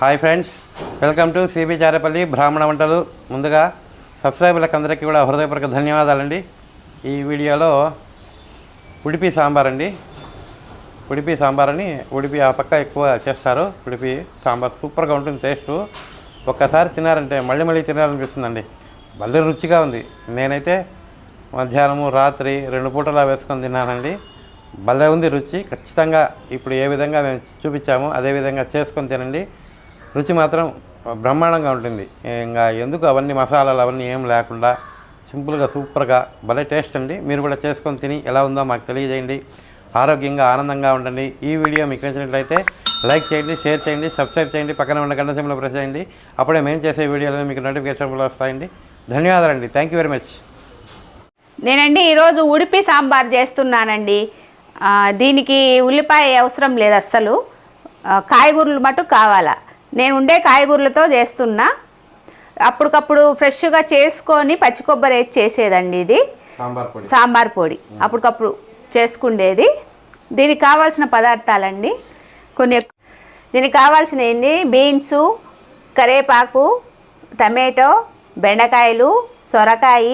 Hi friends welcome to CB Charepalli బ్రాహ్మణ వంటలు. ముందుగా సబ్స్క్రైబర్లకు అందరికీ కూడా హృదయపూర్వక ధన్యవాదాలండి. ఈ వీడియోలో ఉడిపి సాంబార్ అండి. ఉడిపి సాంబార్ అని ఉడిపి ఆ పక్క ఎక్కువ చేస్తారు. ఉడిపి సాంబార్ సూపర్గా ఉంటుంది టేస్టు. ఒక్కసారి తినారంటే మళ్ళీ మళ్ళీ తినాలనిపిస్తుందండి. భలే రుచిగా ఉంది. నేనైతే మధ్యాహ్నము రాత్రి రెండు పూటలా వేసుకొని తిన్నానండి. భలే ఉంది రుచి. ఖచ్చితంగా ఇప్పుడు ఏ విధంగా మేము చూపించామో అదేవిధంగా చేసుకొని తినండి. రుచి మాత్రం బ్రహ్మాండంగా ఉంటుంది. ఇంకా ఎందుకు అవన్నీ మసాలాలు అవన్నీ ఏం లేకుండా సింపుల్గా సూపర్గా భలే టేస్ట్ అండి. మీరు కూడా చేసుకొని తిని ఎలా ఉందో మాకు తెలియజేయండి. ఆరోగ్యంగా ఆనందంగా ఉండండి. ఈ వీడియో మీకు నచ్చినట్లయితే లైక్ చేయండి షేర్ చేయండి సబ్స్క్రైబ్ చేయండి పక్కన ఉన్న గంట సింబల్ ప్రెస్ చేయండి. అప్పుడే మేము చేసే వీడియోలో మీకు నోటిఫికేషన్లు వస్తాయండి. ధన్యవాదాలండి. Thank you very much. నేనండి ఈరోజు ఉడిపి సాంబార్ చేస్తున్నానండి. దీనికి ఉల్లిపాయ అవసరం లేదు అస్సలు. కాయగూరలు మటు కావాలా. నేను ఉండే కాయగూరలతో చేస్తున్నా. అప్పటికప్పుడు ఫ్రెష్గా చేసుకొని పచ్చి కొబ్బరి వేసి చేసేదండి ఇది. సాంబార్ పొడి. అప్పటికప్పుడు చేసుకుండేది. దీనికి కావాల్సిన పదార్థాలండి. కొన్ని దీనికి కావాల్సిన ఏంటి బీన్సు కరేపాకు టమాటో బెండకాయలు సొరకాయ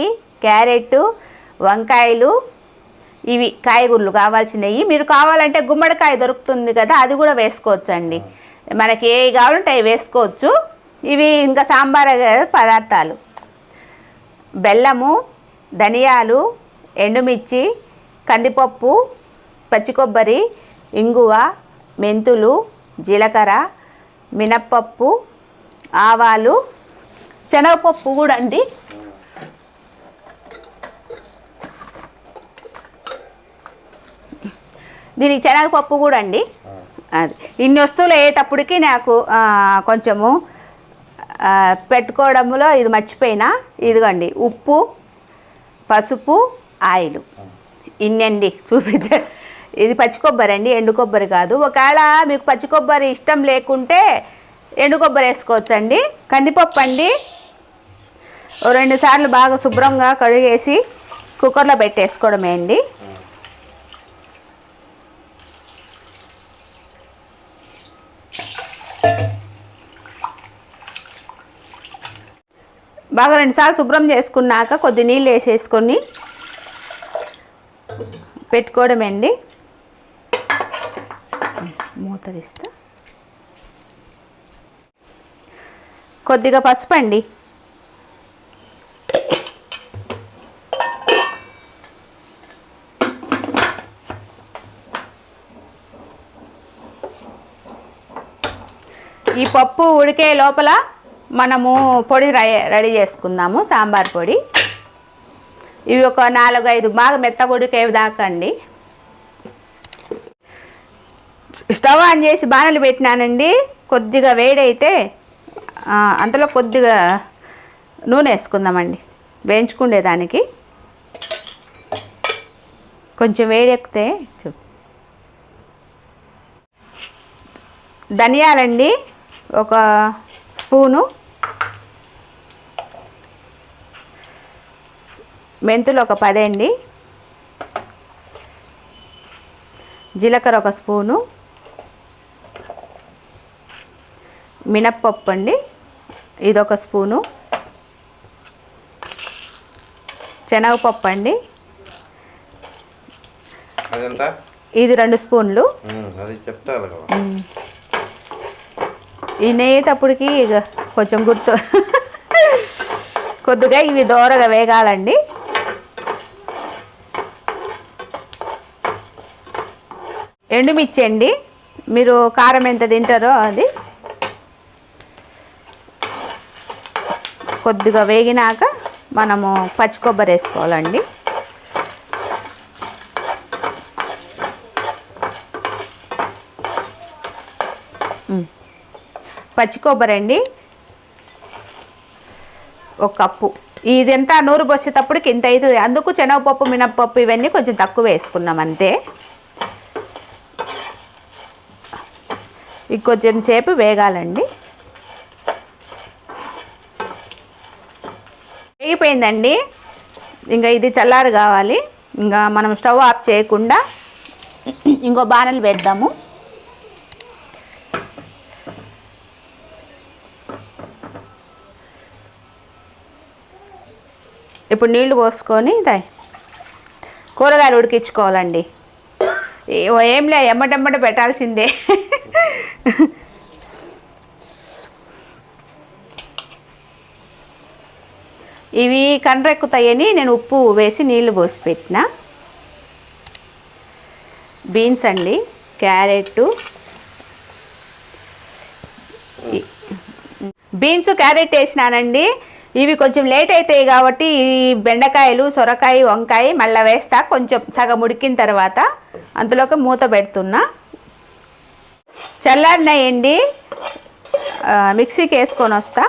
క్యారెట్ వంకాయలు. ఇవి కాయగూరలు కావాల్సినవి. మీరు కావాలంటే గుమ్మడికాయ దొరుకుతుంది కదా అది కూడా వేసుకోవచ్చండి. మనకి ఏ కావాలంటే అవి వేసుకోవచ్చు. ఇవి ఇంకా సాంబార్ పదార్థాలు. బెల్లము ధనియాలు ఎండుమిర్చి కందిపప్పు పచ్చి కొబ్బరి ఇంగువ మెంతులు జీలకర్ర మినప్పప్పు ఆవాలు శనగపప్పు కూడా అండి. దీనికి శనగపప్పు కూడా అండి. అది. ఇన్ని వస్తువులు అయ్యేటప్పటికి నాకు కొంచెము పెట్టుకోవడంలో ఇది మర్చిపోయినా ఇదిగోండి ఉప్పు పసుపు ఆయిల్. ఇన్నండి చూపించారు ఇది పచ్చి కొబ్బరి అండి ఎండు కొబ్బరి కాదు. ఒకవేళ మీకు పచ్చి కొబ్బరి ఇష్టం లేకుంటే ఎండు కొబ్బరి వేసుకోవచ్చండి. కందిపప్పు అండి ఓ రెండు సార్లు బాగా శుభ్రంగా కడిగేసి కుక్కర్లో పెట్టేసుకోవడమే అండి. బాగా రెండుసార్లు శుభ్రం చేసుకున్నాక కొద్ది నీళ్ళు వేసేసుకొని పెట్టుకోవడమండి. మూత తీస్తా కొద్దిగా పసుపు అండి ఈ పప్పు ఉడికే లోపల మనము పొడి రెడీ చేసుకుందాము సాంబార్ పొడి. ఇవి ఒక నాలుగు ఐదు బాగా మెత్తగొడికే దాకండి. స్టవ్ ఆన్ చేసి బాణలు పెట్టినానండి. కొద్దిగా వేడైతే అంతలో కొద్దిగా నూనె వేసుకుందామండి. వేయించుకునేదానికి కొంచెం వేడెక్కితే చూ. ధనియాలండి. ఒక స్పూను. మెంతులు ఒక పదండి. జీలకర్ర ఒక స్పూను. మినప్పప్పు అండి ఇదొక స్పూను. శనగపప్పు అండి. ఇది రెండు స్పూన్లు. అది ఈ నెయ్యేటప్పటికి ఇక కొంచెం గుర్తు. కొద్దిగా ఇవి దోరగా వేగాలండి. ఎండుమిర్చి అండి మీరు కారం ఎంత తింటారో అది. కొద్దిగా వేగినాక మనము పచ్చి కొబ్బరి వేసుకోవాలండి. పచ్చి కొబ్బరి అండి. ఒక కప్పు. ఇదంతా? నూరు పోసేటప్పటికి ఇంత అవుతుంది అందుకు శనగపప్పు మినప్పప్పు ఇవన్నీ కొంచెం తక్కువ వేసుకున్నాం అంతే. ఇవి కొంచెం సేపు వేగాలండి. వేగిపోయిందండి. ఇంకా ఇది చల్లారు కావాలి. ఇంకా మనం స్టవ్ ఆఫ్ చేయకుండా ఇంకో బాణలు పెడదాము ఇప్పుడు నీళ్ళు పోసుకొని దా- కూరగాయలు ఉడికించుకోవాలండి. ఏంలే ఎమ్మటెమ్మట పెట్టాల్సిందే. ఇవి కండ్రెక్కుతాయని నేను ఉప్పు వేసి నీళ్ళు పోసి పెట్టిన. బీన్స్ అండి క్యారెట్ బీన్స్ క్యారెట్ వేసినానండి. ఇవి కొంచెం లేట్ అవుతాయి కాబట్టి ఈ బెండకాయలు సొరకాయ వంకాయ మళ్ళీ వేస్తా. కొంచెం సగం ఉడికిన తర్వాత అంతలోకి మూత పెడుతున్నా. చల్లారినాయండి. మిక్సీకి వేసుకొని వస్తా.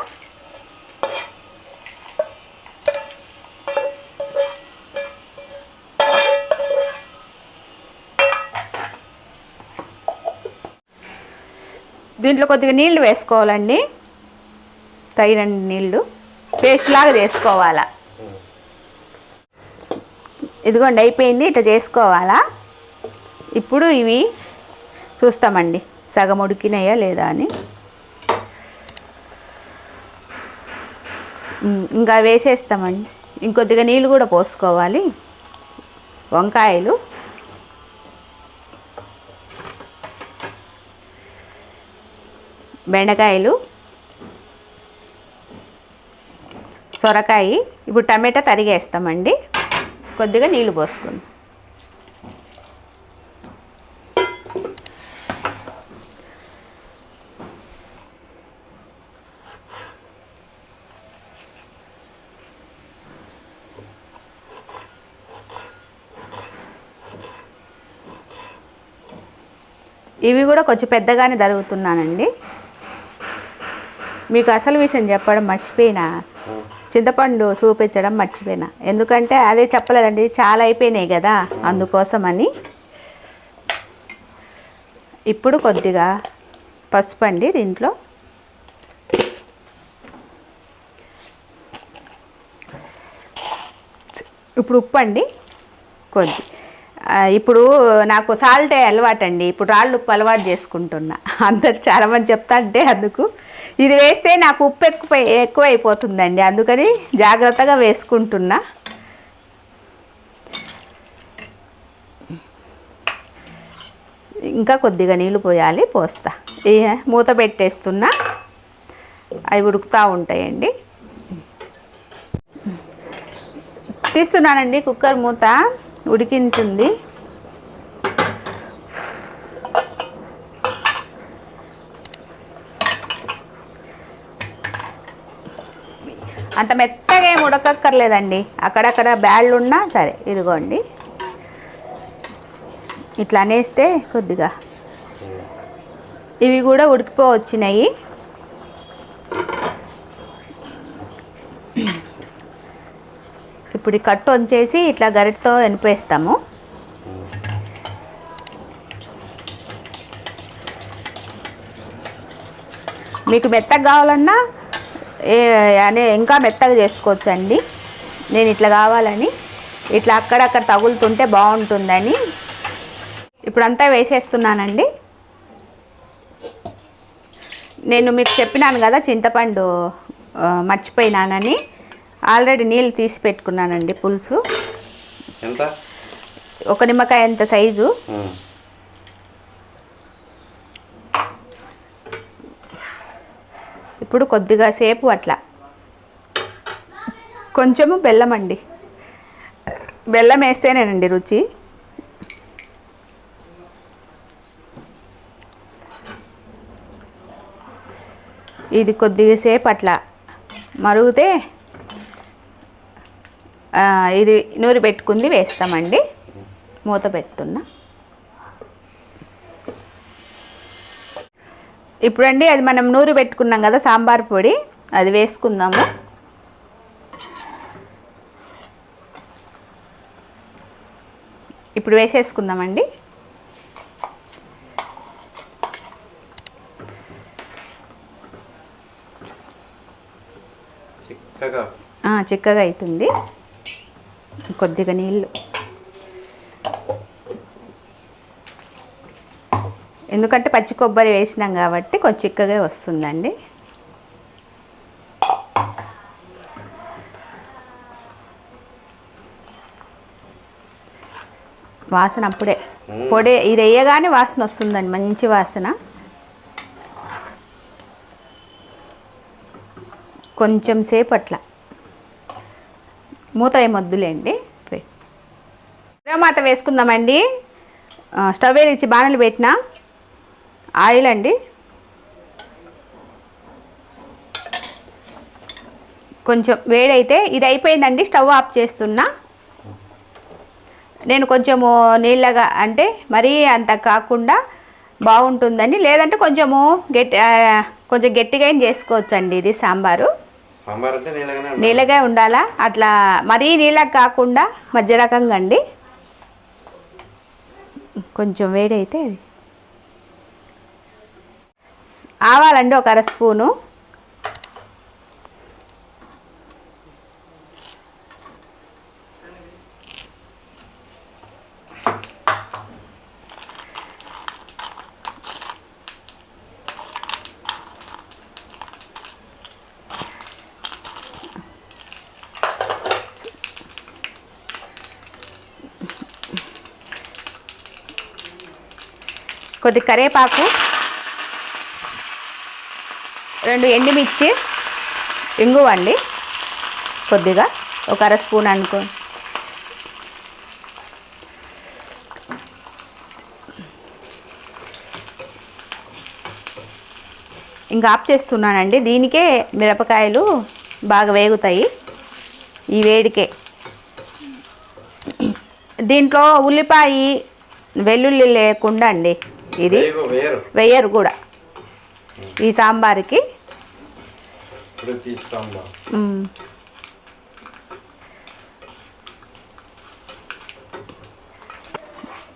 దీంట్లో కొద్దిగా నీళ్ళు వేసుకోవాలండి. తగినండి నీళ్ళు పేస్ట్ లాగా చేసుకోవాలా. ఇదిగోండి అయిపోయింది ఇట్లా చేసుకోవాలా. ఇప్పుడు ఇవి చూస్తామండి సగం ఉడికినాయా లేదా అని. ఇంకా వేసేస్తామండి. ఇంకొద్దిగా నీళ్ళు కూడా పోసుకోవాలి. వంకాయలు. బెండకాయలు. సొరకాయ ఇప్పుడు టమాటా తరిగేస్తామండి. కొద్దిగా నీళ్ళు పోసుకుందాం. ఇవి కూడా కొంచెం పెద్దగానే జరుగుతున్నానండి మీకు అసలు విషయం చెప్పడం మర్చిపోయినా చింతపండు చూపించడం మర్చిపోయినా. ఎందుకంటే అదే చెప్పలేదండి చాలా అయిపోయినాయి కదా అందుకోసమని. ఇప్పుడు కొద్దిగా పసుపు అండి దీంట్లో. ఇప్పుడు ఉప్పు అండి కొద్ది. ఇప్పుడు నాకు సాల్ట్ అలవాటు అండి ఇప్పుడు రాళ్ళు ఉప్పు అలవాటు చేసుకుంటున్నా. అందరు చాలామంది చెప్తా అంటే అందుకు ఇది వేస్తే నాకు ఉప్పు ఎక్కువ ఎక్కువ అయిపోతుందండి అందుకని జాగ్రత్తగా వేసుకుంటున్నా. ఇంకా కొద్దిగా నీళ్ళు పోయాలి పోస్తా. ఈ మూత పెట్టేస్తున్నా. అవి ఉడుకుతూ ఉంటాయండి. తీస్తున్నానండి కుక్కర్ మూత. ఉడికింటుంది. అంత మెత్తగా ఏమి ఉడకక్కర్లేదండి. అక్కడక్కడ బ్యాళ్ళు ఉన్నా సరే ఇదిగోండి. ఇట్లా అనేస్తే కొద్దిగా. ఇవి కూడా ఉడికిపో వచ్చినాయి ఇప్పుడు ఈ కట్టు వంచేసి ఇట్లా గరిటతో ఎనిపేస్తాము మీకు మెత్తగా కావాలన్నా అనే ఇంకా మెత్తగా చేసుకోవచ్చండి. నేను ఇట్లా కావాలని. ఇట్లా అక్కడక్కడ తగులుతుంటే బాగుంటుందని. ఇప్పుడంతా వేసేస్తున్నానండి. నేను మీకు చెప్పినాను కదా చింతపండు మర్చిపోయినానని. ఆల్రెడీ నీళ్ళు తీసి పెట్టుకున్నానండి పులుసు. ఒక నిమ్మకాయ ఎంత సైజు? ఇప్పుడు కొద్దిగా సేపు అట్లా. కొంచెము బెల్లం అండి. బెల్లం వేస్తేనేనండి రుచి. ఇది కొద్దిగా సేపు అట్లా మరుగుతే ఇది నూరి పెట్టుకుంది వేస్తామండి. మూత పెడుతున్నా. ఇప్పుడండి అది మనం నూరు పెట్టుకున్నాం కదా సాంబార్ పొడి. అది వేసుకుందాము. ఇప్పుడు వేసేసుకుందామండి. చిక్కగా. అవుతుంది కొద్దిగా నీళ్ళు. ఎందుకంటే పచ్చి కొబ్బరి వేసినాం కాబట్టి కొంచెం చిక్కగా వస్తుందండి. వాసన అప్పుడే. పొడి ఇది వేయగానే వాసన వస్తుందండి మంచి వాసన. కొంచెం సేపు అట్లా మూత మద్దులేండి మాత వేసుకుందామండి. స్టవ్ వేలిచ్చి బాణలు పెట్టినా. ఆయిల్ అండి. కొంచెం వేడైతే ఇది అయిపోయిందండి స్టవ్ ఆఫ్ చేస్తున్నా. నేను కొంచెము నీళ్ళగా అంటే మరీ అంత కాకుండా బాగుంటుందండి. లేదంటే కొంచెము గట్టి కొంచెం గట్టిగా ఏం చేసుకోవచ్చండి ఇది సాంబారు. నీళ్ళగా ఉండాలా? అట్లా మరీ నీళ్ళగా కాకుండా మధ్య రకంగా అండి. కొంచెం వేడైతే అది. ఆవాలండి ఒక అర స్పూను. కొద్ది కరేపాకు. రెండు ఎండుమిర్చి ఇంగువ అండి కొద్దిగా ఒక అర స్పూన్ అనుకో. ఇంకా ఆఫ్ చేస్తున్నానండి. దీనికే మిరపకాయలు బాగా వేగుతాయి. ఈ వేడికే. దీంట్లో ఉల్లిపాయ వెల్లుల్లి లేకుండా అండి. ఇది వేయరు కూడా. ఈ సాంబార్కి ఇప్పుడు తీస్తాం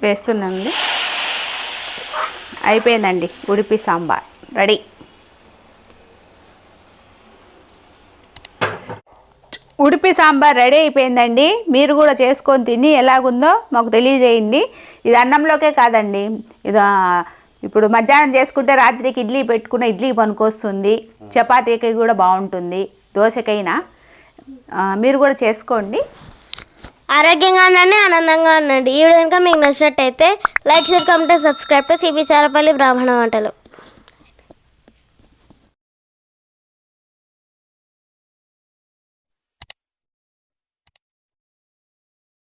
వేస్తున్నానండి. అయిపోయిందండి. ఉడిపి సాంబార్. రెడీ. ఉడిపి సాంబార్ రెడీ అయిపోయిందండి. మీరు కూడా చేసుకొని తిని ఎలాగుందో మాకు తెలియజేయండి. ఇది అన్నంలోకే కాదండి. ఇది ఇప్పుడు మధ్యాహ్నం చేసుకుంటే రాత్రికి ఇడ్లీ పెట్టుకున్న ఇడ్లీ పనికొస్తుంది. చపాతీకి కూడా బాగుంటుంది. దోశకైనా. మీరు కూడా చేసుకోండి. ఆరోగ్యంగా ఉండండి ఆనందంగా ఉండండి. ఈ వీడియో కనుక మీకు నచ్చినట్టయితే like share comment subscribe. To CB Charapalli బ్రాహ్మణ వంటలు.